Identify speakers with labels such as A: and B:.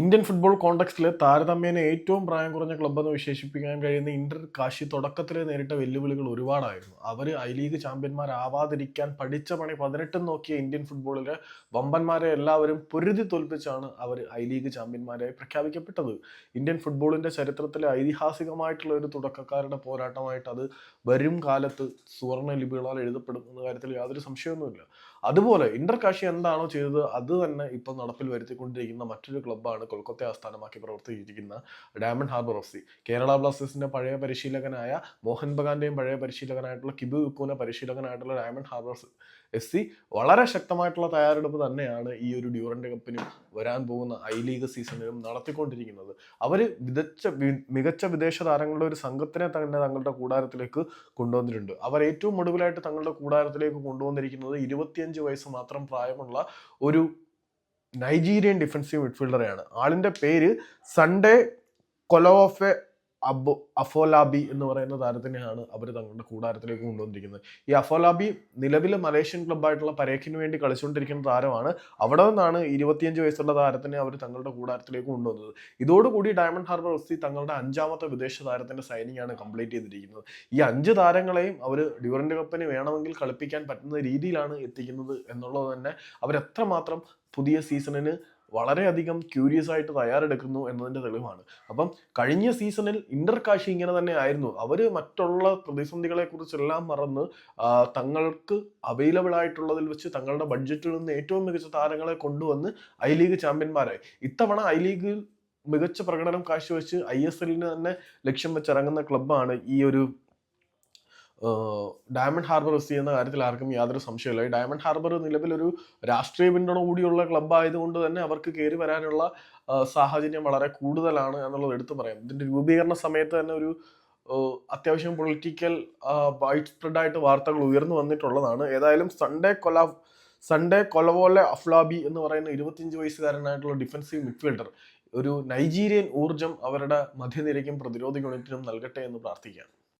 A: Indian football കോണ്ടക്സ്റ്റിൽ താരതമ്യേന ഏറ്റവും പ്രായം കുറഞ്ഞ ക്ലബ്ബെന്ന് വിശേഷിപ്പിക്കാൻ കഴിയുന്ന ഇന്റർ കാശി തുടക്കത്തിൽ നേരിട്ട വെല്ലുവിളികൾ ഒരുപാടായിരുന്നു. അവർ ഐ ലീഗ് ചാമ്പ്യന്മാരാവാതിരിക്കാൻ പഠിച്ച പണി പതിനെട്ടും നോക്കിയ ഇന്ത്യൻ ഫുട്ബോളിലെ വമ്പന്മാരെ എല്ലാവരും പൊരുതി തോൽപ്പിച്ചാണ് അവർ ഐ ലീഗ് ചാമ്പ്യന്മാരായി പ്രഖ്യാപിക്കപ്പെട്ടത്. ഇന്ത്യൻ ഫുട്ബോളിന്റെ ചരിത്രത്തിലെ ഐതിഹാസികമായിട്ടുള്ള ഒരു തുടക്കക്കാരുടെ പോരാട്ടമായിട്ട് അത് വരും കാലത്ത് സുവർണ ലിപികളാൽ എഴുതപ്പെടും എന്ന കാര്യത്തിൽ യാതൊരു സംശയമൊന്നുമില്ല. അതുപോലെ ഇന്റർ കാശി എന്താണോ ചെയ്തത് അത് തന്നെ ഇപ്പം നടപ്പിൽ വരുത്തിക്കൊണ്ടിരിക്കുന്ന മറ്റൊരു ക്ലബ്ബാണ് കൊൽക്കത്ത ആസ്ഥാനമാക്കി പ്രവർത്തിച്ചിരിക്കുന്ന diamond harbour F C. Kerala ബ്ലാസ്റ്റേഴ്സിന്റെ പഴയ പരിശീലകനായ മോഹൻ ബഗാന്റെയും പഴയ പരിശീലകനായിട്ടുള്ള കിബു വിപ്പുവിന്റെ പരിശീലകനായിട്ടുള്ള ഡയമണ്ട് ഹാർബർ എഫ് സി വളരെ ശക്തമായിട്ടുള്ള തയ്യാറെടുപ്പ് തന്നെയാണ് ഈ ഒരു ഡ്യൂറന്റ് കപ്പിനും വരാൻ പോകുന്ന ഐ ലീഗ് സീസണിലും നടത്തിക്കൊണ്ടിരിക്കുന്നത്. അവർ വിദഗ്ധ മികച്ച വിദേശ താരങ്ങളുടെ ഒരു സംഘത്തിനെ തന്നെ തങ്ങളുടെ കൂടാരത്തിലേക്ക് കൊണ്ടുവന്നിട്ടുണ്ട്. അവർ ഏറ്റവും ഒടുവിലായിട്ട് തങ്ങളുടെ കൂടാരത്തിലേക്ക് കൊണ്ടുവന്നിരിക്കുന്നത് ഇരുപത്തിയഞ്ച് വയസ്സ് മാത്രം പ്രായമുള്ള ഒരു നൈജീരിയൻ ഡിഫൻസീവ് മിഡ്ഫീൽഡറെയാണ്. ആളിന്റെ പേര് സൺഡേ കൊലോഫെ അബോ അഫോലാബി എന്ന് പറയുന്ന താരത്തിനെയാണ് അവർ തങ്ങളുടെ കൂടാരത്തിലേക്ക് കൊണ്ടുവന്നിരിക്കുന്നത്. ഈ അഫോലാബി നിലവിലെ മലേഷ്യൻ ക്ലബ്ബായിട്ടുള്ള പരേഖിന് വേണ്ടി കളിച്ചുകൊണ്ടിരിക്കുന്ന താരമാണ്. അവിടെ നിന്നാണ് ഇരുപത്തിയഞ്ച് വയസ്സുള്ള താരത്തിനെ അവർ തങ്ങളുടെ കൂടാരത്തിലേക്ക് കൊണ്ടുവന്നത്. ഇതോടുകൂടി ഡയമണ്ട് ഹാർബർ എഫ് സി തങ്ങളുടെ അഞ്ചാമത്തെ വിദേശ താരത്തിന്റെ സൈനിങ് ആണ് കംപ്ലീറ്റ് ചെയ്തിരിക്കുന്നത്. ഈ അഞ്ച് താരങ്ങളെയും അവർ ഡ്യൂറന്റ് കപ്പിന് വേണമെങ്കിൽ കളിപ്പിക്കാൻ പറ്റുന്ന രീതിയിലാണ് എത്തിക്കുന്നത് എന്നുള്ളത് തന്നെ അവരെത്രമാത്രം പുതിയ സീസണിന് വളരെയധികം ക്യൂരിയസ് ആയിട്ട് തയ്യാറെടുക്കുന്നു എന്നതിന്റെ തെളിവാണ്. അപ്പം കഴിഞ്ഞ സീസണിൽ ഇന്റർ കാശി ഇങ്ങനെ തന്നെ ആയിരുന്നു. അവർ മറ്റുള്ള പ്രതിസന്ധികളെ കുറിച്ചെല്ലാം മറന്ന് തങ്ങൾക്ക് അവൈലബിൾ ആയിട്ടുള്ളതിൽ വെച്ച് തങ്ങളുടെ ബഡ്ജറ്റിൽ നിന്ന് ഏറ്റവും മികച്ച താരങ്ങളെ കൊണ്ടുവന്ന് ഐ ലീഗ് ചാമ്പ്യന്മാരായി ഇത്തവണ ഐ ലീഗിൽ മികച്ച പ്രകടനം കാഴ്ചവെച്ച് ഐ എസ് എല്ലിന് തന്നെ ലക്ഷ്യം വെച്ചിറങ്ങുന്ന ക്ലബ്ബാണ് ഈ ഒരു ഡയമണ്ട് ഹാർബർ എഫ് സി എന്ന കാര്യത്തിൽ ആർക്കും യാതൊരു സംശയമില്ല ഈ ഡയമണ്ട് ഹാർബർ നിലവിലൊരു രാഷ്ട്രീയ പിന്തുണ കൂടിയുള്ള ക്ലബ്ബ് ആയതുകൊണ്ട് തന്നെ അവർക്ക് കയറി വരാനുള്ള സാഹചര്യം വളരെ കൂടുതലാണ് എന്നുള്ളത് എടുത്തു പറയാം. ഇതിന്റെ രൂപീകരണ സമയത്ത് തന്നെ ഒരു അത്യാവശ്യം പൊളിറ്റിക്കൽ വൈഡ് സ്പ്രെഡ് ആയിട്ട് വാർത്തകൾ ഉയർന്നു വന്നിട്ടുള്ളതാണ്. ഏതായാലും സൺഡേ കൊല സൺഡേ കൊലവോലെ അഫ്ലാബി എന്ന് പറയുന്ന ഇരുപത്തിയഞ്ച് വയസ്സുകാരനായിട്ടുള്ള ഡിഫൻസീവ് മിഡ്ഫീൽഡർ ഒരു നൈജീരിയൻ ഊർജം അവരുടെ മധ്യനിരയ്ക്കും പ്രതിരോധ യൂണിറ്റിനും നൽകട്ടെ എന്ന് പ്രാർത്ഥിക്കാം